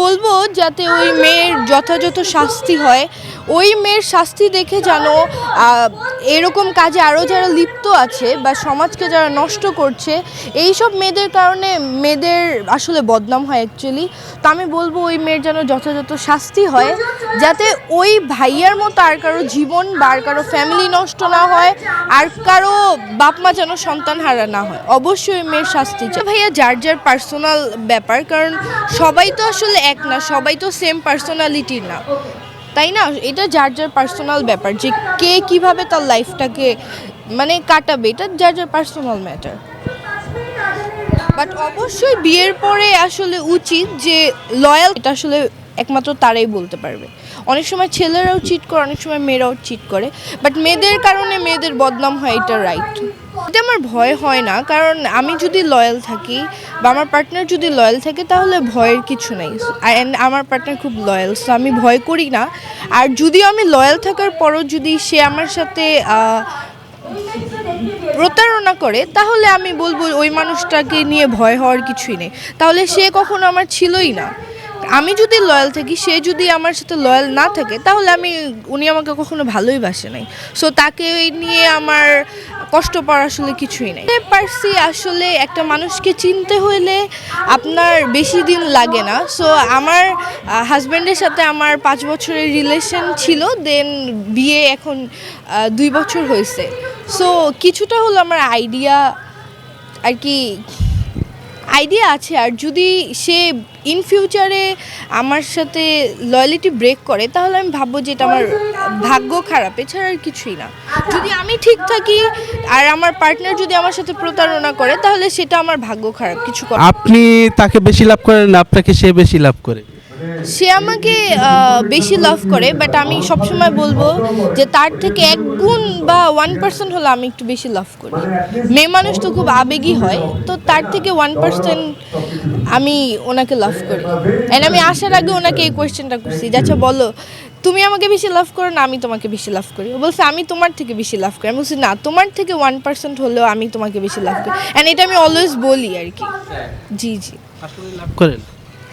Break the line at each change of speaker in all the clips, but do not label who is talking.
বলব যাতে ওই মেয়ের যথাযথ শাস্তি হয়। ওই মেয়ের শাস্তি দেখে যেন এরকম কাজে আরও যারা লিপ্ত আছে বা সমাজকে যারা নষ্ট করছে এই সব মেয়েদের কারণে মেয়েদের আসলে বদনাম হয় অ্যাকচুয়ালি তো আমি বলব ওই মেয়ের যেন যথাযথ শাস্তি হয়, যাতে ওই ভাইয়ার মতো আর কারও জীবন বা আর কারও ফ্যামিলি নষ্ট না হয়, আর কারও বাপ মা যেন সন্তান হারা না হয়। অবশ্যই মেয়ের শাস্তি ভাইয়া, যার যার পার্সোনাল ব্যাপার, কারণ সবাই তো আসলে এক না, সবাই তো সেম পার্সোনালিটি না। তাই না? এটা যার যার পার্সোনাল ব্যাপার। যে কে কীভাবে তার লাইফটাকে মানে কাটাবে, এটা যার যার পার্সোনাল ম্যাটার বাট অবশ্যই বিয়ের পরে আসলে উচিত যে লয়াল এটা আসলে একমাত্র তারাই বলতে পারবে। অনেক সময় ছেলেরাও চিট করে, অনেক সময় মেয়েরাও চিট করে বাট মেয়েদের কারণে মেয়েদের বদনাম হয়, এটা রাইট এটা আমার ভয় হয় না, কারণ আমি যদি লয়াল থাকি বা আমার পার্টনার যদি লয়াল থাকে, তাহলে ভয়ের কিছু নেই। অ্যান্ড আমার পার্টনার খুব লয়াল সো আমি ভয় করি না। আর যদিও আমি লয়াল থাকার পরও যদি সে আমার সাথে প্রতারণা করে, তাহলে আমি বলব ওই মানুষটাকে নিয়ে ভয় হওয়ার কিছুই নেই। তাহলে সে কখনো আমার ছিলই না। আমি যদি লয়াল থাকি, সে যদি আমার সাথে লয়াল না থাকে, তাহলে আমি, উনি আমাকে কখনো ভালোই বাসে নাই। সো তাকে নিয়ে আমার কষ্ট পাওয়ার আসলে কিছুই নেই। পারছি আসলে একটা মানুষকে চিনতে হইলে আপনার বেশি দিন লাগে না। সো আমার হাজব্যান্ডের সাথে আমার পাঁচ বছরের রিলেশন ছিল দেন বিয়ে এখন দুই বছর হয়েছে। সো কিছুটা হলো আমার আইডিয়া আর কি আইডিয়া আছে, আর যদি সে ইন ফিউচারে আমার সাথে লয়ালিটি ব্রেক করে, তাহলে আমি ভাববো যে এটা আমার ভাগ্য খারাপ, এছাড়া আর কিছুই না। যদি আমি ঠিক থাকি, আর আমার পার্টনার যদি আমার সাথে প্রতারণা করে, তাহলে সেটা আমার ভাগ্য খারাপ, কিছু
আপনি তাকে বেশি লাভ করেন আপনাকে সে বেশি লাভ করে।
সে আমাকে বেশি লাভ করে বাট আমি সবসময় বলব যে তার থেকে এক গুণ বা ওয়ান পার্সেন্ট হলে আমি একটু বেশি লাভ করি। মেয়ে মানুষ তো খুব আবেগী হয়, তো তার থেকে ওয়ান পার্সেন্ট আমি ওনাকে লাভ করি। অ্যান্ড আমি আসার আগে ওনাকে এই কোয়েশ্চেনটা করছি আচ্ছা বলো, তুমি আমাকে বেশি লাভ করো না আমি তোমাকে বেশি লাভ করি? ও বলছে, আমি তোমার থেকে বেশি লাভ করি। আমি বলছি, না, তোমার থেকে ওয়ান পার্সেন্ট হলেও আমি তোমাকে বেশি লাভ করি। অ্যান্ড এটা আমি অলওয়েজ বলি আর কি। জি জি।
করেন।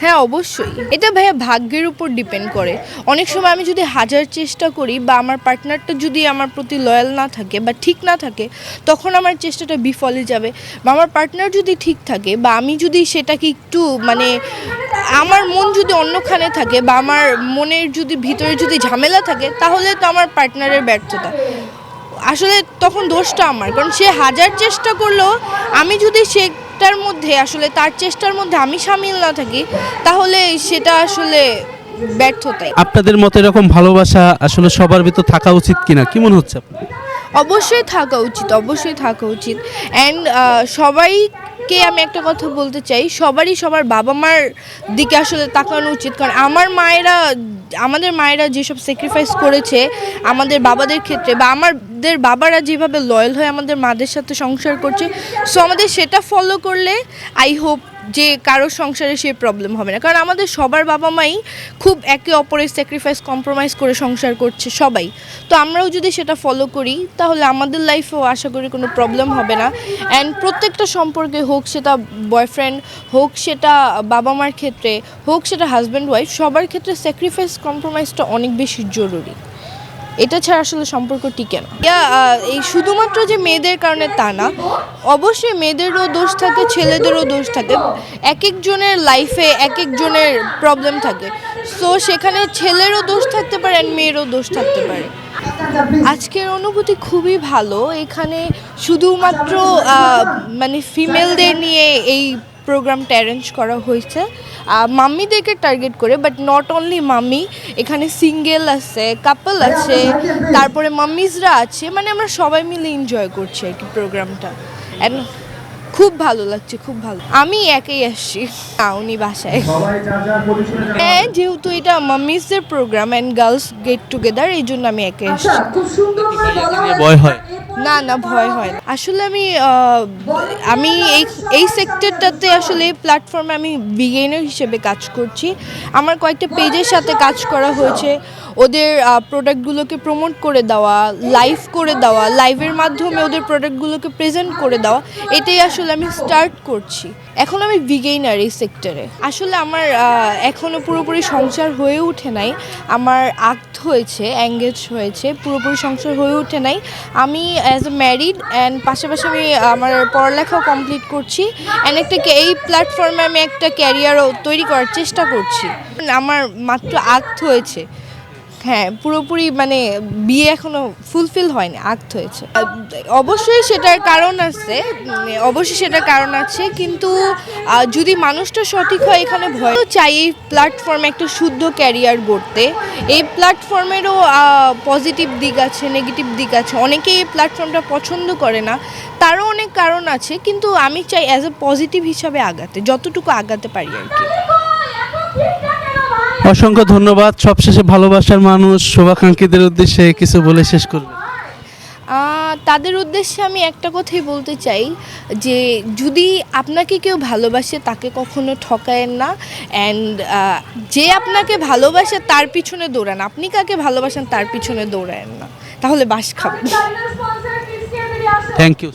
হ্যাঁ অবশ্যই। এটা ভাইয়া ভাগ্যের উপর ডিপেন্ড করে। অনেক সময় আমি যদি হাজার চেষ্টা করি বা আমার পার্টনারটা যদি আমার প্রতি লয়াল না থাকে বা ঠিক না থাকে, তখন আমার চেষ্টাটা বিফলে যাবে। বা আমার পার্টনার যদি ঠিক থাকে বা আমি যদি সেটাকে একটু মানে আমার মন যদি অন্যখানে থাকে বা আমার মনের যদি ভিতরে যদি ঝামেলা থাকে, তাহলে তো আমার পার্টনারের ব্যর্থতা। আসলে তখন দোষটা আমার, কারণ সে হাজার চেষ্টা করলেও আমি যদি সেটার মধ্যে, আসলে তার চেষ্টার মধ্যে আমি সামিল না থাকি, তাহলে সেটা আসলে ব্যর্থতাই।
আপনাদের মতো এরকম ভালোবাসা আসলে সবার ভিতর থাকা উচিত কিনা? কি মনে হচ্ছে আপনার
অবশ্যই থাকা উচিত, অবশ্যই থাকা উচিত। অ্যান্ড সবাইকে আমি একটা কথা বলতে চাই, সবারই সবার বাবা মার দিকে আসলে তাকানো উচিত। কারণ আমার মায়েরা, আমাদের মায়েরা যেসব স্যাক্রিফাইস করেছে আমাদের বাবাদের ক্ষেত্রে বা আমাদের বাবারা যেভাবে লয়াল হয়ে আমাদের মাদের সাথে সংসার করছে সো আমাদের সেটা ফলো করলে আই হোপ যে কারও সংসারে সে প্রবলেম হবে না। কারণ আমাদের সবার বাবা মাই খুব একে অপরের স্যাক্রিফাইস কম্প্রোমাইজ করে সংসার করছে সবাই। তো আমরাও যদি সেটা ফলো করি, তাহলে আমাদের লাইফেও আশা করি কোনো প্রবলেম হবে না। অ্যান্ড প্রত্যেকটা সম্পর্কে হোক সেটা বয়ফ্রেন্ড হোক সেটা বাবা মার ক্ষেত্রে, হোক সেটা হাজব্যান্ড ওয়াইফ সবার ক্ষেত্রে স্যাক্রিফাইস কম্প্রোমাইজটা অনেক বেশি জরুরি। এটা ছাড়া আসলে সম্পর্ক টিকে না। এই শুধুমাত্র যে মেয়েদের কারণে তা না, অবশ্যই মেয়েদেরও দোষ থাকে, ছেলেদেরও দোষ থাকে। এক একজনের লাইফে এক একজনের প্রবলেম থাকে। সো সেখানে ছেলেরও দোষ থাকতে পারে আর মেয়েরও দোষ থাকতে পারে। আজকের অনুভূতি খুবই ভালো। এখানে শুধুমাত্র মানে ফিমেলদের নিয়ে এই প্রোগ্রামটা অ্যারেঞ্জ করা হয়েছে। মাম্মিদেরকে টার্গেট করে বাট নট অনলি মাম্মি এখানে সিঙ্গেল আছে কাপল আছে তারপরে মাম্মিজরা আছে মানে আমরা সবাই মিলে এনজয় করছি আর কি প্রোগ্রামটা অ্যান্ড খুব ভালো লাগছে খুব ভালো। আমি একাই আসছি না উনি বাসায়। হ্যাঁ যেহেতু এটা মাম্মিজদের programme and girls get together এই জন্য আমি একাই আসছি।
ভয় হয়।
না না, ভয় হয় না। আসলে আমি আমি এই এই সেক্টরটাতে আসলে প্ল্যাটফর্মে আমি বিগেনার হিসেবে কাজ করছি। আমার কয়েকটা পেজের সাথে কাজ করা হয়েছে। ওদের প্রোডাক্টগুলোকে প্রমোট করে দেওয়া লাইভ করে দেওয়া লাইভের মাধ্যমে ওদের প্রোডাক্টগুলোকে প্রেজেন্ট করে দেওয়া, এটাই আসলে আমি স্টার্ট করছি। এখন আমি বিগেইনার এই সেক্টরে আসলে আমার আহ, এখনও পুরোপুরি সংসার হয়ে ওঠে নাই। আমার আক্ত হয়েছে এঙ্গেজ হয়েছে পুরোপুরি সংসার হয়ে ওঠে নাই। আমি অ্যাজ এ ম্যারিড অ্যান্ড পাশাপাশি আমি আমার পড়ালেখাও কমপ্লিট করছি। অ্যান্ড একটা এই প্ল্যাটফর্মে আমি একটা ক্যারিয়ারও তৈরি করার চেষ্টা করছি। আমার মাত্র আক্ত হয়েছে। হ্যাঁ পুরোপুরি মানে বিয়ে এখনও ফুলফিল হয়নি, আক্ত হয়েছে। অবশ্যই সেটার কারণ আছে অবশ্যই সেটার কারণ আছে, কিন্তু যদি মানুষটা সঠিক হয়, এখানে ভয় চাই এই প্ল্যাটফর্মে একটা শুদ্ধ ক্যারিয়ার গড়তে। এই প্ল্যাটফর্মেরও পজিটিভ দিক আছে নেগেটিভ দিক আছে। অনেকেই এই প্ল্যাটফর্মটা পছন্দ করে না, তারও অনেক কারণ আছে, কিন্তু আমি চাই অ্যাজ এ পজিটিভ হিসাবে আগাতে, যতটুকু আগাতে পারি আর কি।
অসংখ্য ধন্যবাদ। সবশেষে ভালোবাসার মানুষ শুভাকাঙ্ক্ষীদের উদ্দেশ্যে কিছু বলে শেষ করবেন
আহ, তাদের উদ্দেশ্যে আমি একটা কথাই বলতে চাই যে যদি আপনাকে কেউ ভালোবাসে তাকে কখনো ঠকায়েন না। অ্যান্ড যে আপনাকে ভালোবাসে তার পিছনে দৌড়ান। আপনি কাকে ভালোবাসেন তার পিছনে দৌড়ায়েন না। তাহলে বাস খাবেন।
Thank you